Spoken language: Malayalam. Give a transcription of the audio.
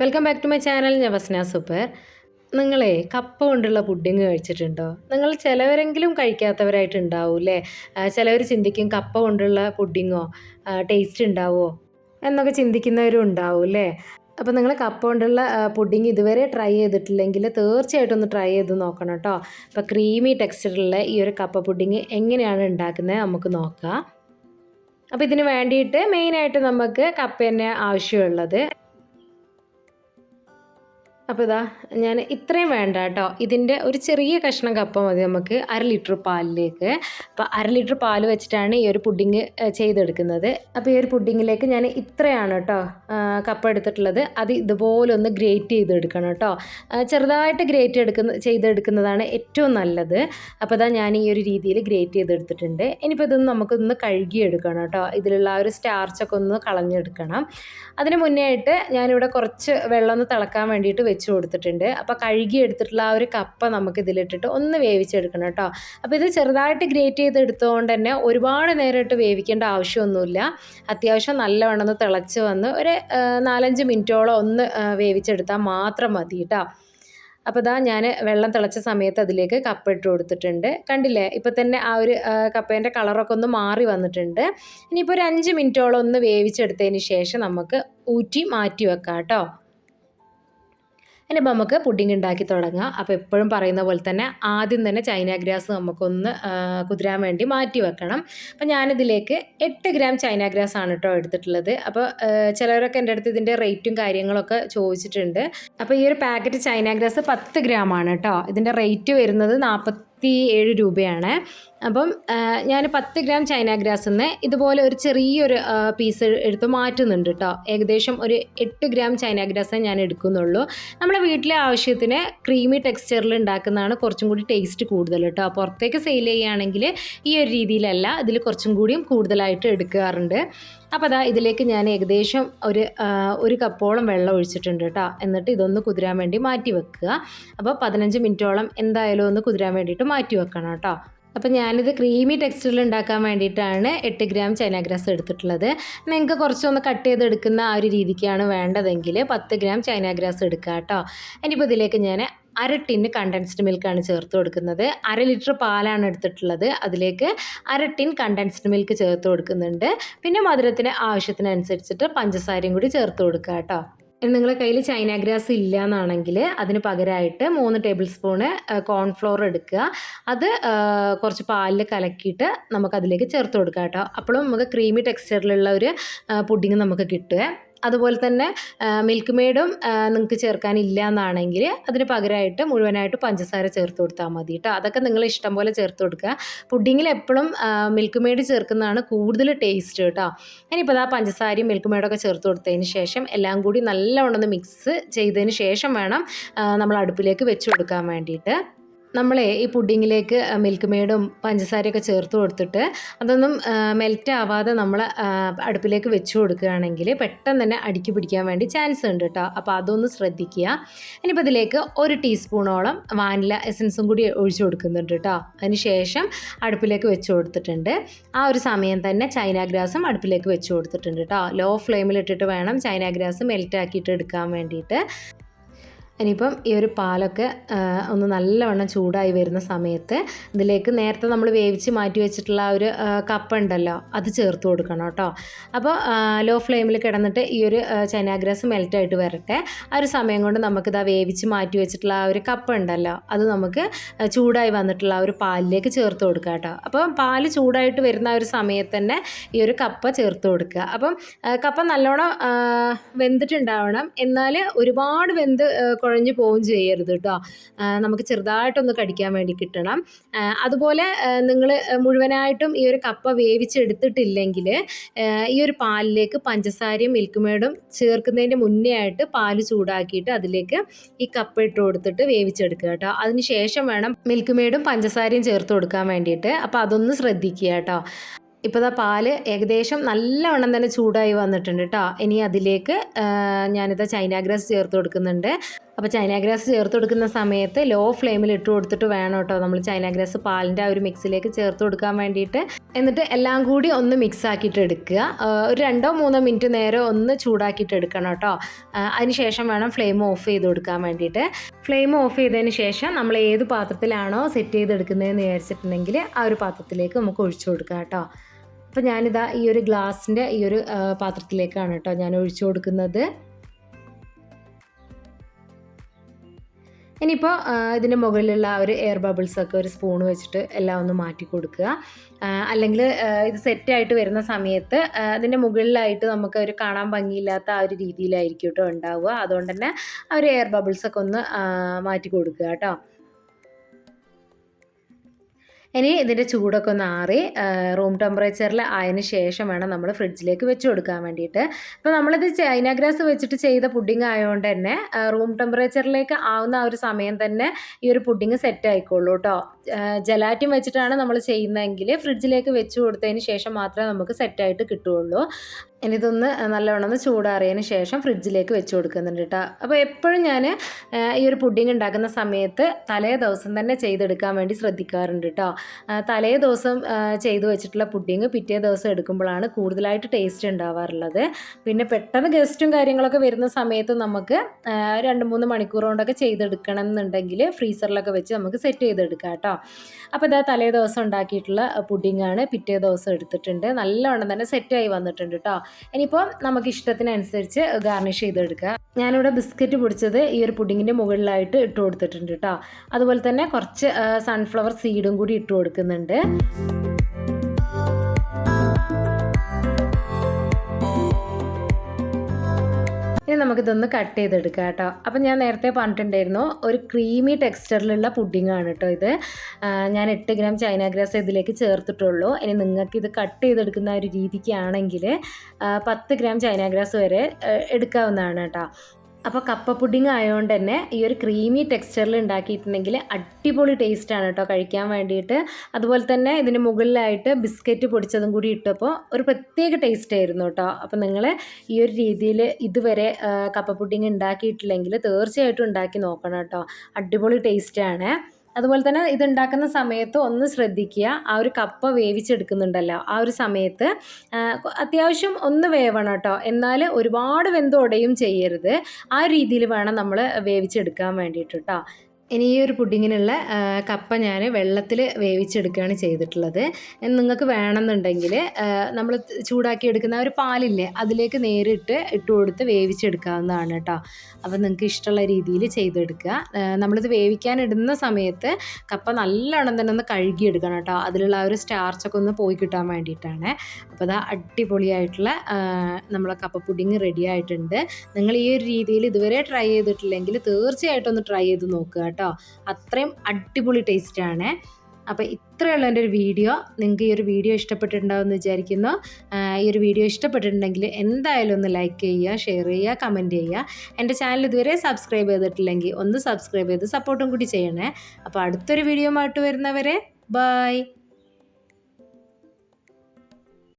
Welcome back to my channel ഞാൻ വസ്ന സൂപ്പർ നിങ്ങളെ കപ്പ കൊണ്ടുള്ള പുഡിങ് കഴിച്ചിട്ടുണ്ടോ? നിങ്ങൾ ചിലവരെങ്കിലും കഴിക്കാത്തവരായിട്ടുണ്ടാവും അല്ലേ ചിലവർ ചിന്തിക്കും കപ്പ കൊണ്ടുള്ള പുഡിങ്ങോ ടേസ്റ്റ് ഉണ്ടാവുമോ എന്നൊക്കെ ചിന്തിക്കുന്നവരും ഉണ്ടാവും അല്ലേ അപ്പോൾ നിങ്ങൾ കപ്പ കൊണ്ടുള്ള പുഡിങ് ഇതുവരെ ട്രൈ ചെയ്തിട്ടില്ലെങ്കിൽ തീർച്ചയായിട്ടും ഒന്ന് ട്രൈ ചെയ്ത് നോക്കണം കേട്ടോ. അപ്പോൾ ക്രീമി ടെക്സ്ചറുള്ള ഈ ഒരു കപ്പ പുഡിങ് എങ്ങനെയാണ് ഉണ്ടാക്കുന്നത് നമുക്ക് നോക്കാം. അപ്പോൾ ഇതിന് വേണ്ടിയിട്ട് മെയിനായിട്ട് നമുക്ക് കപ്പ തന്നെ ആവശ്യമുള്ളത്. അപ്പോൾ ഇതാ ഞാൻ ഇത്രയും വേണ്ട കേട്ടോ. ഇതിന്റെ ഒരു ചെറിയ കഷ്ണം കപ്പ മതി നമുക്ക് അര ലിറ്റർ പാലിലേക്ക്. അപ്പോൾ അര ലിറ്റർ പാൽ വെച്ചിട്ടാണ് ഈ ഒരു പുഡിങ് ചെയ്തെടുക്കുന്നത്. അപ്പോൾ ഈ ഒരു പുഡിങ്ങിലേക്ക് ഞാൻ ഇത്രയാണ് കേട്ടോ കപ്പ എടുത്തിട്ടുള്ളത്. അത് ഇതുപോലെ ഒന്ന് ഗ്രേറ്റ് ചെയ്തെടുക്കണം കേട്ടോ. ചെറുതായിട്ട് ഗ്രേറ്റ് എടുക്കുന്ന ചെയ്തെടുക്കുന്നതാണ് ഏറ്റവും നല്ലത്. അപ്പോൾ ഇതാ ഞാൻ ഈ ഒരു രീതിയിൽ ഗ്രേറ്റ് ചെയ്തെടുത്തിട്ടുണ്ട്. ഇനിയിപ്പോൾ ഇതൊന്ന് നമുക്കൊന്ന് കഴുകിയെടുക്കണം കേട്ടോ. ഇതിലുള്ള ആ ഒരു സ്റ്റാർച്ചൊക്കെ ഒന്ന് കളഞ്ഞെടുക്കണം. അതിന് മുന്നേ ആയിട്ട് ഞാനിവിടെ കുറച്ച് വെള്ളം ഒന്ന് തിളക്കാൻ വേണ്ടിയിട്ട് വെച്ച് കൊടുത്തിട്ടുണ്ട്. അപ്പോൾ കഴുകി എടുത്തിട്ടുള്ള ആ ഒരു കപ്പ നമുക്ക് ഇതിലിട്ടിട്ട് ഒന്ന് വേവിച്ചെടുക്കണം കേട്ടോ. അപ്പോൾ ഇത് ചെറുതായിട്ട് ഗ്രേറ്റ് ചെയ്ത് എടുത്തുകൊണ്ട് തന്നെ ഒരുപാട് നേരമായിട്ട് വേവിക്കേണ്ട ആവശ്യമൊന്നുമില്ല. അത്യാവശ്യം നല്ലവണ്ണം ഒന്ന് തിളച്ച് വന്ന് ഒരു നാലഞ്ച് മിനിറ്റോളം ഒന്ന് വേവിച്ചെടുത്താൽ മാത്രം മതി കേട്ടോ. അപ്പോൾ ഇതാ ഞാൻ വെള്ളം തിളച്ച സമയത്ത് അതിലേക്ക് കപ്പ ഇട്ട് കൊടുത്തിട്ടുണ്ട്. കണ്ടില്ലേ? ഇപ്പോൾ തന്നെ ആ ഒരു കപ്പേന്റെ കളറൊക്കെ ഒന്ന് മാറി വന്നിട്ടുണ്ട്. ഇനിയിപ്പോൾ ഒരു അഞ്ച് മിനിറ്റോളം ഒന്ന് വേവിച്ചെടുത്തതിന് ശേഷം നമുക്ക് ഊറ്റി മാറ്റി വെക്കാം കേട്ടോ. ഇനിയിപ്പോൾ നമുക്ക് പുഡിംഗ് ഉണ്ടാക്കി തുടങ്ങാം. അപ്പോൾ എപ്പോഴും പറയുന്ന പോലെ തന്നെ ആദ്യം തന്നെ ചൈന ഗ്രാസ് നമുക്കൊന്ന് കുതിരാൻ വേണ്ടി മാറ്റി വെക്കണം. അപ്പോൾ ഞാനിതിലേക്ക് എട്ട് ഗ്രാം ചൈന ഗ്രാസ് ആണ് കേട്ടോ എടുത്തിട്ടുള്ളത്. അപ്പോൾ ചിലവരൊക്കെ എന്റെ അടുത്ത് ഇതിന്റെ റേറ്റും കാര്യങ്ങളൊക്കെ ചോദിച്ചിട്ടുണ്ട്. അപ്പോൾ ഈ ഒരു പാക്കറ്റ് ചൈന ഗ്രാസ് പത്ത് ഗ്രാം ആണ് കേട്ടോ ഇതിന്റെ റേറ്റ് വരുന്നത് നാൽപ്പത്തി ഏഴ് രൂപയാണ്. അപ്പം ഞാൻ പത്ത് ഗ്രാം ചൈന ഗ്രാസിൽ നിന്ന് ഇതുപോലെ ഒരു ചെറിയൊരു പീസ് എടുത്ത് മാറ്റുന്നുണ്ട് കേട്ടോ ഏകദേശം ഒരു എട്ട് ഗ്രാം ചൈന ഗ്രാസ് ഞാൻ എടുക്കുന്നുള്ളൂ. നമ്മുടെ വീട്ടിലെ ആവശ്യത്തിന് ക്രീമി ടെക്സ്ചറിൽ ഉണ്ടാക്കുന്നതാണ് കുറച്ചും കൂടി ടേസ്റ്റ് കൂടുതൽ കേട്ടോ പുറത്തേക്ക് സെയിൽ ചെയ്യുകയാണെങ്കിൽ ഈ ഒരു രീതിയിലല്ല ഇതിൽ കുറച്ചും കൂടിയും കൂടുതലായിട്ട് എടുക്കാറുണ്ട്. അപ്പോൾ അതാ ഇതിലേക്ക് ഞാൻ ഏകദേശം ഒരു ഒരു കപ്പോളം വെള്ളം ഒഴിച്ചിട്ടുണ്ട് കേട്ടോ. എന്നിട്ട് ഇതൊന്ന് കുതിരാൻ വേണ്ടി മാറ്റി വെക്കുക. അപ്പോൾ പതിനഞ്ച് മിനിറ്റോളം എന്തായാലും ഒന്ന് കുതിരാൻ വേണ്ടിയിട്ട് മാറ്റി വെക്കണം കേട്ടോ. അപ്പോൾ ഞാനിത് ക്രീമി ടെക്സ്റ്ററിൽ ഉണ്ടാക്കാൻ വേണ്ടിയിട്ടാണ് എട്ട് ഗ്രാം ചൈന ഗ്രാസ് എടുത്തിട്ടുള്ളത്. നിങ്ങൾക്ക് കുറച്ചൊന്ന് കട്ട് ചെയ്തെടുക്കുന്ന ആ ഒരു രീതിക്കാണ് വേണ്ടതെങ്കിൽ പത്ത് ഗ്രാം ചൈന ഗ്രാസ് എടുക്കുക കേട്ടോ. ഇനിയിപ്പോൾ ഇതിലേക്ക് ഞാൻ അര ടിന്ന് കണ്ടൻസ്ഡ് മിൽക്കാണ് ചേർത്ത് കൊടുക്കുന്നത്. അര ലിറ്റർ പാലാണ് എടുത്തിട്ടുള്ളത്. അതിലേക്ക് അര ടിൻ കണ്ടൻസ്ഡ് മിൽക്ക് ചേർത്ത് കൊടുക്കുന്നുണ്ട്. പിന്നെ മധുരത്തിന് ആവശ്യത്തിനനുസരിച്ചിട്ട് പഞ്ചസാരയും കൂടി ചേർത്ത് കൊടുക്കുക കേട്ടോ. നിങ്ങളുടെ കയ്യിൽ ചൈന ഗ്രാസ് ഇല്ല എന്നാണെങ്കിൽ അതിന് പകരമായിട്ട് മൂന്ന് ടേബിൾ സ്പൂണ് കോൺഫ്ലോർ എടുക്കുക. അത് കുറച്ച് പാലിൽ കലക്കിയിട്ട് നമുക്കതിലേക്ക് ചേർത്ത് കൊടുക്കാം കേട്ടോ. അപ്പോഴും നമുക്ക് ക്രീമി ടെക്സ്ചറിലുള്ള ഒരു പുഡിങ് നമുക്ക് കിട്ടുക അതുപോലെ തന്നെ മിൽക്ക് മെയ്ഡും നിങ്ങൾക്ക് ചേർക്കാനില്ല എന്നാണെങ്കിൽ അതിന് പകരമായിട്ട് മുഴുവനായിട്ട് പഞ്ചസാര ചേർത്ത് കൊടുത്താൽ മതി കേട്ടോ അതൊക്കെ നിങ്ങൾ ഇഷ്ടം പോലെ ചേർത്ത് കൊടുക്കുക. പുഡിങ്ങിൽ എപ്പോഴും മിൽക്ക് മെയ്ഡ് ചേർക്കുന്നതാണ് കൂടുതൽ ടേസ്റ്റ് കേട്ടോ ഇനിയിപ്പോൾ ആ പഞ്ചസാരയും മിൽക്ക് മെയ്ഡൊക്കെ ചേർത്ത് കൊടുത്തതിന് ശേഷം എല്ലാം കൂടി നല്ലവണ്ണം ഒന്ന് മിക്സ് ചെയ്തതിന് ശേഷം വേണം നമ്മൾ അടുപ്പിലേക്ക് വെച്ച് കൊടുക്കാൻ വേണ്ടിയിട്ട്. നമ്മളെ ഈ പുഡിങ്ങിലേക്ക് മിൽക്ക് മെയ്ഡും പഞ്ചസാരയൊക്കെ ചേർത്ത് കൊടുത്തിട്ട് അതൊന്നും മെൽറ്റ് ആവാതെ നമ്മൾ അടുപ്പിലേക്ക് വെച്ച് കൊടുക്കുകയാണെങ്കിൽ പെട്ടെന്ന് തന്നെ അടുക്കി പിടിക്കാൻ വേണ്ടി ചാൻസ് ഉണ്ട് കേട്ടോ അപ്പോൾ അതൊന്ന് ശ്രദ്ധിക്കുക. ഇനിയിപ്പോൾ ഇതിലേക്ക് ഒരു ടീസ്പൂണോളം വാനില എസൻസും കൂടി ഒഴിച്ചു കൊടുക്കുന്നുണ്ട് കേട്ടോ അതിന് ശേഷം അടുപ്പിലേക്ക് വെച്ച് കൊടുത്തിട്ടുണ്ട്. ആ ഒരു സമയം തന്നെ ചൈന ഗ്രാസും അടുപ്പിലേക്ക് വെച്ച് കൊടുത്തിട്ടുണ്ട് കേട്ടോ ലോ ഫ്ലെയിമിലിട്ടിട്ട് വേണം ചൈന ഗ്രാസ് മെൽറ്റ് ആക്കിയിട്ട് എടുക്കാൻ വേണ്ടിയിട്ട്. ഇനിയിപ്പം ഈ ഒരു പാലൊക്കെ ഒന്ന് നല്ലവണ്ണം ചൂടായി വരുന്ന സമയത്ത് ഇതിലേക്ക് നേരത്തെ നമ്മൾ വേവിച്ച് മാറ്റി വെച്ചിട്ടുള്ള ആ ഒരു കപ്പ ഉണ്ടല്ലോ അത് ചേർത്ത് കൊടുക്കണം കേട്ടോ. അപ്പോൾ ലോ ഫ്ലെയിമിൽ കിടന്നിട്ട് ഈ ഒരു ചൈനാഗ്രാസ് മെൽറ്റായിട്ട് വരട്ടെ. ആ ഒരു സമയം കൊണ്ട് നമുക്കിതാ വേവിച്ച് മാറ്റി വെച്ചിട്ടുള്ള ആ ഒരു കപ്പ ഉണ്ടല്ലോ അത് നമുക്ക് ചൂടായി വന്നിട്ടുള്ള ആ ഒരു പാലിലേക്ക് ചേർത്ത് കൊടുക്കുക കേട്ടോ. അപ്പം പാൽ ചൂടായിട്ട് വരുന്ന ആ ഒരു സമയത്ത് തന്നെ ഈ ഒരു കപ്പ ചേർത്ത് കൊടുക്കുക. അപ്പം കപ്പ നല്ലോണം വെന്തിട്ടുണ്ടാവണം. എന്നാൽ ഒരുപാട് വെന്ത് കുഴഞ്ഞു പോവുകയും ചെയ്യരുത് കേട്ടോ. നമുക്ക് ചെറുതായിട്ടൊന്ന് കടിക്കാൻ വേണ്ടി കിട്ടണം. അതുപോലെ നിങ്ങൾ മുഴുവനായിട്ടും ഈ ഒരു കപ്പ വേവിച്ചെടുത്തിട്ടില്ലെങ്കിൽ ഈ ഒരു പാലിലേക്ക് പഞ്ചസാരയും മിൽക്ക് മേഡും ചേർക്കുന്നതിന്റെ മുന്നേ ആയിട്ട് പാൽ ചൂടാക്കിയിട്ട് അതിലേക്ക് ഈ കപ്പ ഇട്ട് കൊടുത്തിട്ട് വേവിച്ചെടുക്കുക കേട്ടോ. അതിന് ശേഷം വേണം മിൽക്ക് മേഡും പഞ്ചസാരയും ചേർത്ത് കൊടുക്കാൻ വേണ്ടിയിട്ട്. അപ്പോൾ അതൊന്ന് ശ്രദ്ധിക്കുക കേട്ടോ. ഇപ്പോൾ ഇതാ പാൽ ഏകദേശം നല്ലവണ്ണം തന്നെ ചൂടായി വന്നിട്ടുണ്ട് കേട്ടോ. ഇനി അതിലേക്ക് ഞാനിത് ചൈന ഗ്രാസ് ചേർത്ത് കൊടുക്കുന്നുണ്ട്. അപ്പോൾ ചൈന ഗ്രാസ് ചേർത്ത് കൊടുക്കുന്ന സമയത്ത് ലോ ഫ്ലെയിമിൽ ഇട്ട് കൊടുത്തിട്ട് വേണം കേട്ടോ. നമ്മൾ ചൈന ഗ്രാസ് പാലിന്റെ ആ ഒരു മിക്സിലേക്ക് ചേർത്ത് കൊടുക്കാൻ വേണ്ടിയിട്ട്. എന്നിട്ട് എല്ലാം കൂടി ഒന്ന് മിക്സ് ആക്കിയിട്ട് എടുക്കുക. ഒരു രണ്ടോ മൂന്നോ മിനിറ്റ് നേരം ഒന്ന് ചൂടാക്കിയിട്ട് എടുക്കണം കേട്ടോ. അതിനുശേഷം അതിന് ശേഷം വേണം ഫ്ലെയിം ഓഫ് ചെയ്ത് കൊടുക്കാൻ വേണ്ടിയിട്ട്. ഫ്ലെയിം ഓഫ് ചെയ്തതിന് ശേഷം നമ്മൾ ഏത് പാത്രത്തിലാണോ സെറ്റ് ചെയ്തെടുക്കുന്നതെന്ന് വിചാരിച്ചിട്ടുണ്ടെങ്കിൽ ആ ഒരു പാത്രത്തിലേക്ക് നമുക്ക് ഒഴിച്ചു കൊടുക്കാം കേട്ടോ. അപ്പോൾ ഞാനിതാ ഈ ഒരു ഗ്ലാസിന്റെ ഈ ഒരു പാത്രത്തിലേക്കാണ് കേട്ടോ ഞാൻ ഒഴിച്ചു കൊടുക്കുന്നത്. ഇനിയിപ്പോൾ ഇതിന്റെ മുകളിലുള്ള ആ ഒരു എയർ ബബിൾസ് ഒക്കെ ഒരു സ്പൂൺ വെച്ചിട്ട് എല്ലാം ഒന്ന് മാറ്റി കൊടുക്കുക. അല്ലെങ്കിൽ ഇത് സെറ്റായിട്ട് വരുന്ന സമയത്ത് അതിന്റെ മുകളിലായിട്ട് നമുക്ക് ഒരു കാണാൻ ഭംഗിയില്ലാത്ത ആ ഒരു രീതിയിലായിരിക്കും കേട്ടോ ഉണ്ടാവുക. അതുകൊണ്ട് തന്നെ ആ ഒരു എയർ ബബിൾസ് ഒക്കെ ഒന്ന് മാറ്റി കൊടുക്കുക കേട്ടോ. ഇനി ഇതിന്റെ ചൂടൊക്കെ ഒന്ന് ആറി റൂം ടെമ്പറേച്ചറിൽ ആയതിനു ശേഷം വേണം നമ്മൾ ഫ്രിഡ്ജിലേക്ക് വെച്ച് കൊടുക്കാൻ വേണ്ടിയിട്ട്. അപ്പോൾ നമ്മളിത് ചൈന ഗ്രാസ് വെച്ചിട്ട് ചെയ്ത പുഡിംഗ് ആയതുകൊണ്ട് തന്നെ റൂം ടെമ്പറേച്ചറിലേക്ക് ആവുന്ന ആ ഒരു സമയം തന്നെ ഈ ഒരു പുഡിംഗ് സെറ്റ് ആയിക്കോളൂ കേട്ടോ ജലാറ്റിൻ വെച്ചിട്ടാണ് നമ്മൾ ചെയ്യുന്നതെങ്കിൽ ഫ്രിഡ്ജിലേക്ക് വെച്ച് കൊടുത്തതിന് ശേഷം മാത്രമേ നമുക്ക് സെറ്റായിട്ട് കിട്ടുകയുള്ളൂ. ഇനി ഇതൊന്ന് നല്ലവണ്ണം ഒന്ന് ചൂടാറിയതിന് ശേഷം ഫ്രിഡ്ജിലേക്ക് വെച്ച് കൊടുക്കുന്നുണ്ട് കേട്ടോ. അപ്പോൾ എപ്പോഴും ഞാൻ ഈ ഒരു പുഡിംഗ് ഉണ്ടാക്കുന്ന സമയത്ത് തലേ ദിവസം തന്നെ ചെയ്തെടുക്കാൻ വേണ്ടി ശ്രദ്ധിക്കാറുണ്ട് കേട്ടോ. തലേ ദിവസം ചെയ്ത് ചെയ്തു വെച്ചിട്ടുള്ള പുഡിംഗ് പിറ്റേ ദിവസം എടുക്കുമ്പോഴാണ് കൂടുതലായിട്ട് ടേസ്റ്റ് ഉണ്ടാവാറുള്ളത്. പിന്നെ പെട്ടെന്ന് ഗസ്റ്റും കാര്യങ്ങളൊക്കെ വരുന്ന സമയത്ത് നമുക്ക് രണ്ട് മൂന്ന് മണിക്കൂർ കൊണ്ടൊക്കെ ചെയ്തെടുക്കണം എന്നുണ്ടെങ്കിൽ ഫ്രീസറിലൊക്കെ വെച്ച് നമുക്ക് സെറ്റ് ചെയ്തെടുക്കാം കേട്ടോ. അപ്പോൾ ഇതാ തലേ ദിവസം ഉണ്ടാക്കിയിട്ടുള്ള പുഡിങ്ങാണ് പിറ്റേ ദിവസം എടുത്തിട്ടുണ്ട്. നല്ലവണ്ണം തന്നെ സെറ്റായി വന്നിട്ടുണ്ട് കേട്ടോ. ഇനിയിപ്പോൾ നമുക്ക് ഇഷ്ടത്തിനനുസരിച്ച് ഗാർണിഷ് ചെയ്തെടുക്കുക. ഞാനിവിടെ ബിസ്ക്കറ്റ് പൊടിച്ചത് ഈ ഒരു പുഡിങ്ങിന്റെ മുകളിലായിട്ട് ഇട്ട് കൊടുത്തിട്ടുണ്ട് കേട്ടോ അതുപോലെ തന്നെ കുറച്ച് സൺഫ്ലവർ സീഡും കൂടി ഇട്ട് കൊടുക്കുന്നുണ്ട്. ഇനി നമുക്കിതൊന്ന് കട്ട് ചെയ്തെടുക്കാം കേട്ടോ. അപ്പം ഞാൻ നേരത്തെ പറഞ്ഞിട്ടുണ്ടായിരുന്നു ഒരു ക്രീമി ടെക്സ്ചറിലുള്ള ആണ് കേട്ടോ ഇത്. ഞാൻ എട്ട് ഗ്രാം ചൈന ഗ്രാസ് ഇതിലേക്ക് ചേർത്തിട്ടുള്ളൂ. ഇനി നിങ്ങൾക്ക് ഇത് കട്ട് ചെയ്തെടുക്കുന്ന ഒരു രീതിക്കാണെങ്കിൽ പത്ത് ഗ്രാം ചൈന ഗ്രാസ് വരെ എടുക്കാവുന്നതാണ് കേട്ടോ. അപ്പോൾ കപ്പ പുഡിംഗ് ആയതുകൊണ്ട് തന്നെ ഈ ഒരു ക്രീമി ടെക്സ്ചറിൽ ഉണ്ടാക്കിയിട്ടുണ്ടെങ്കിൽ അടിപൊളി ടേസ്റ്റാണ് കേട്ടോ കഴിക്കാൻ വേണ്ടിയിട്ട്. അതുപോലെ തന്നെ ഇതിന് മുകളിലായിട്ട് ബിസ്ക്കറ്റ് പൊടിച്ചതും കൂടി ഇട്ടപ്പോൾ ഒരു പ്രത്യേക ടേസ്റ്റ് ആയിരുന്നു കേട്ടോ അപ്പോൾ നിങ്ങൾ ഈ ഒരു രീതിയിൽ ഇതുവരെ കപ്പ പുഡിംഗ് ഉണ്ടാക്കിയിട്ടില്ലെങ്കിൽ തീർച്ചയായിട്ടും ഉണ്ടാക്കി നോക്കണം കേട്ടോ അടിപൊളി ടേസ്റ്റാണ് അതുപോലെ തന്നെ ഇത് ഉണ്ടാക്കുന്ന സമയത്ത് ഒന്ന് ശ്രദ്ധിക്കുക. ആ ഒരു കപ്പ വേവിച്ചെടുക്കുന്നുണ്ടല്ലോ. ആ ഒരു സമയത്ത് അത്യാവശ്യം ഒന്ന് വേവണം കേട്ടോ. എന്നാൽ ഒരുപാട് വെന്തോടെയും ചെയ്യരുത്. ആ രീതിയിൽ വേണം നമ്മൾ വേവിച്ചെടുക്കാൻ വേണ്ടിയിട്ട് കേട്ടോ. ഇനി ഈ ഒരു പുഡിങ്ങിനുള്ള കപ്പ ഞാൻ വെള്ളത്തിൽ വേവിച്ചെടുക്കുകയാണ് ചെയ്തിട്ടുള്ളത്. നിങ്ങൾക്ക് വേണമെന്നുണ്ടെങ്കിൽ നമ്മൾ ചൂടാക്കി എടുക്കുന്ന ഒരു പാലില്ലേ അതിലേക്ക് നേരിട്ട് ഇട്ട് കൊടുത്ത് വേവിച്ചെടുക്കാവുന്നതാണ് കേട്ടോ. അപ്പോൾ നിങ്ങൾക്ക് ഇഷ്ടമുള്ള രീതിയിൽ ചെയ്തെടുക്കുക. നമ്മളിത് വേവിക്കാനിടുന്ന സമയത്ത് കപ്പ നല്ലോണം തന്നെ ഒന്ന് കഴുകിയെടുക്കണം കേട്ടോ. അതിലുള്ള ആ ഒരു സ്റ്റാർച്ചൊക്കെ ഒന്ന് പോയി കിട്ടാൻ വേണ്ടിയിട്ടാണ്. അപ്പോൾ അതാ അടിപൊളിയായിട്ടുള്ള നമ്മളെ കപ്പ പുഡിങ് റെഡി ആയിട്ടുണ്ട്. നിങ്ങൾ ഈ ഒരു രീതിയിൽ ഇതുവരെ ട്രൈ ചെയ്തിട്ടില്ലെങ്കിൽ തീർച്ചയായിട്ടും ഒന്ന് ട്രൈ ചെയ്ത് നോക്കുക കേട്ടോ. അത്രയും അടിപൊളി ടേസ്റ്റ് ആണ്. അപ്പോൾ ഇത്രയുള്ള എന്റെ ഒരു വീഡിയോ നിങ്ങൾക്ക് ഈ ഒരു വീഡിയോ ഇഷ്ടപ്പെട്ടിട്ടുണ്ടാവും എന്ന് വിചാരിക്കുന്നു ഈ ഒരു വീഡിയോ ഇഷ്ടപ്പെട്ടിട്ടുണ്ടെങ്കിൽ എന്തായാലും ഒന്ന് ലൈക്ക് ചെയ്യുക ഷെയർ ചെയ്യുക കമന്റ് ചെയ്യുക. എന്റെ ചാനൽ ഇതുവരെ സബ്സ്ക്രൈബ് ചെയ്തിട്ടില്ലെങ്കിൽ ഒന്ന് സബ്സ്ക്രൈബ് ചെയ്ത് സപ്പോർട്ടും കൂടി ചെയ്യണേ. അപ്പോൾ അടുത്തൊരു വീഡിയോ ആയിട്ട് വരുന്നവരെ ബൈ